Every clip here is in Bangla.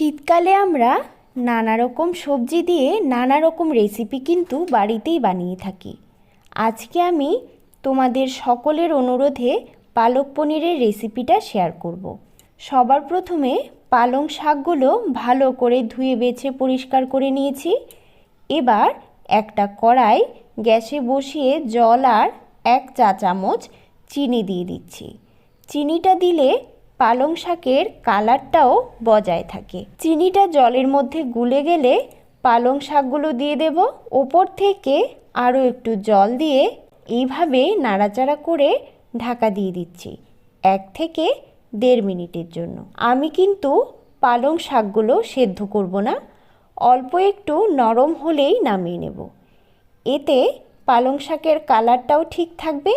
শীতকালে আমরা নানা রকম সবজি দিয়ে নানা রকম রেসিপি কিন্তু বাড়িতেই বানিয়ে থাকি। আজকে আমি তোমাদের সকলের অনুরোধে পালক পনিরের রেসিপিটা শেয়ার করব। সবার প্রথমে পালং শাকগুলো ভালো করে ধুয়ে বেছে পরিষ্কার করে নিয়েছি। এবার একটা কড়াই গ্যাসে বসিয়ে জল আর এক চা চামচ চিনি দিয়ে দিচ্ছি। চিনিটা দিলে পালং শাকের কালারটাও বজায় থাকে। চিনিটা জলের মধ্যে গুলে গেলে পালং শাকগুলো দিয়ে দেব। ওপর থেকে আরও একটু জল দিয়ে এইভাবে নাড়াচাড়া করে ঢাকা দিয়ে দিচ্ছি, এক থেকে দেড় মিনিটের জন্য। আমি কিন্তু পালং শাকগুলো সেদ্ধ করব না, অল্প একটু নরম হলেই নামিয়ে নেব। এতে পালং শাকের কালারটাও ঠিক থাকবে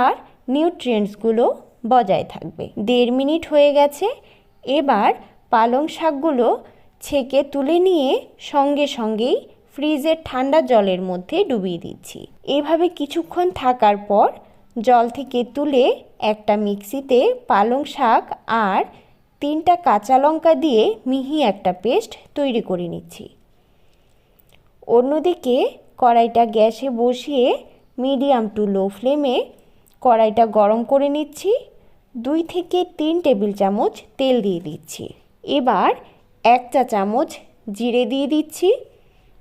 আর নিউট্রিয়েন্টসগুলো বজায় থাকবে। দেড় মিনিট হয়ে গেছে, এবার পালং শাকগুলো ছেঁকে তুলে নিয়ে সঙ্গে সঙ্গেই ফ্রিজের ঠান্ডা জলের মধ্যে ডুবিয়ে দিচ্ছি। এভাবে কিছুক্ষণ থাকার পর জল থেকে তুলে একটা মিক্সিতে পালং শাক আর তিনটা কাঁচা লঙ্কা দিয়ে মিহি একটা পেস্ট তৈরি করে নিচ্ছি। অন্যদিকে কড়াইটা গ্যাসে বসিয়ে মিডিয়াম টু লো ফ্লেমে কড়াইটা গরম করে নিচ্ছি। দুই থেকে তিন টেবিল চামচ তেল দিয়ে দিচ্ছি। এবার এক চা চামচ জিরে দিয়ে দিচ্ছি।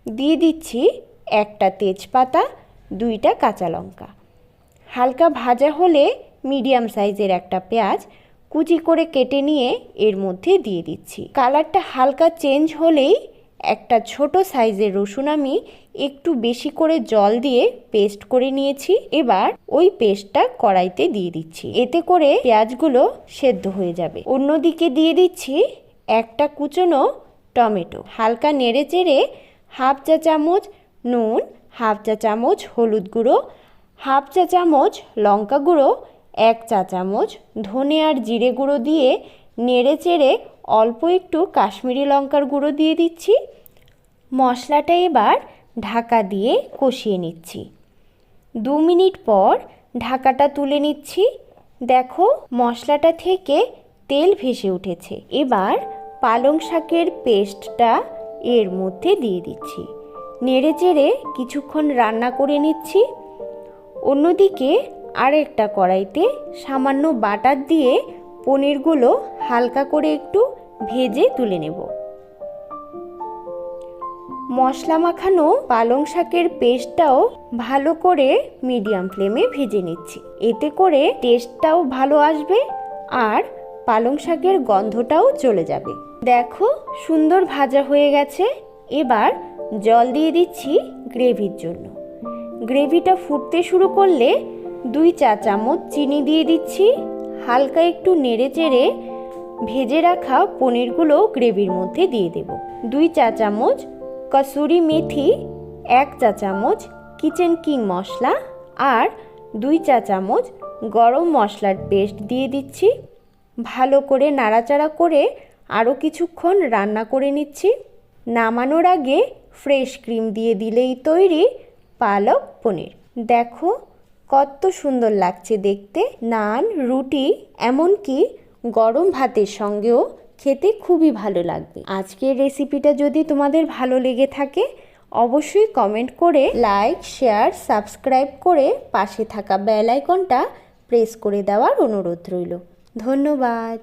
দিয়ে দিচ্ছি একটা তেজপাতা, দুইটা কাঁচা লঙ্কা। হালকা ভাজা হলে মিডিয়াম সাইজের একটা পেঁয়াজ কুচি করে কেটে নিয়ে এর মধ্যে দিয়ে দিচ্ছি। কালারটা হালকা চেঞ্জ হলেই একটা ছোট সাইজের রসুন আমি একটু বেশি করে জল দিয়ে পেস্ট করে নিয়েছি। এবার ওই পেস্টটা কড়াইতে দিয়ে দিচ্ছি। এতে করে পেঁয়াজগুলো সেদ্ধ হয়ে যাবে। অন্যদিকে দিয়ে দিচ্ছি একটা কুচনো টমেটো। হালকা নেড়ে চেড়ে হাফ চা চামচ নুন, হাফ চা চামচ হলুদ গুঁড়ো, হাফ চা চামচ লঙ্কা গুঁড়ো, এক চা চামচ ধনে আর জিরে গুঁড়ো দিয়ে নেড়ে চেড়ে অল্প একটু কাশ্মীরি লঙ্কার গুঁড়ো দিয়ে দিচ্ছি। মশলাটা এবার ঢাকা দিয়ে কষিয়ে নিচ্ছি। দু মিনিট পর ঢাকাটা তুলে নিচ্ছি। দেখো, মশলাটা থেকে তেল ভেসে উঠেছে। এবার পালং শাকের পেস্টটা এর মধ্যে দিয়ে দিচ্ছি। নেড়ে চেড়ে কিছুক্ষণ রান্না করে নিচ্ছি। অন্যদিকে আরেকটা কড়াইতে সামান্য বাটার দিয়ে পনিরগুলো হালকা করে একটু ভেজে তুলে নেব। মশলা মাখানো পালং শাকের পেস্টটাও ভালো করে মিডিয়াম ফ্লেমে ভেজে নিচ্ছি। এতে করে টেস্টটাও ভালো আসবে আর পালং শাকের গন্ধটাও চলে যাবে। দেখো সুন্দর ভাজা হয়ে গেছে। এবার জল দিয়ে দিচ্ছি গ্রেভির জন্য। গ্রেভিটা ফুটতে শুরু করলে দুই চা চামচ চিনি দিয়ে দিচ্ছি। হালকা একটু নেড়ে চেড়ে ভেজে রাখা পনিরগুলো গ্রেভির মধ্যে দিয়ে দেব। দুই চা চামচ কসুরি মেথি, এক চা চামচ কিচেন কিং মশলা আর দুই চা চামচ গরম মশলার পেস্ট দিয়ে দিচ্ছি। ভালো করে নাড়াচাড়া করে আরও কিছুক্ষণ রান্না করে নিচ্ছি। নামানোর আগে ফ্রেশ ক্রিম দিয়ে দিলেই তৈরি পালক পনির। দেখো কত সুন্দর লাগছে দেখতে। নান, রুটি, এমনকি গরম ভাতের সঙ্গেও খেতে খুবই ভালো লাগবে। আজকের রেসিপিটা যদি তোমাদের ভালো লেগে থাকে, অবশ্যই কমেন্ট করে লাইক শেয়ার সাবস্ক্রাইব করে পাশে থাকা বেল আইকনটা প্রেস করে দেওয়ার অনুরোধ রইল। ধন্যবাদ।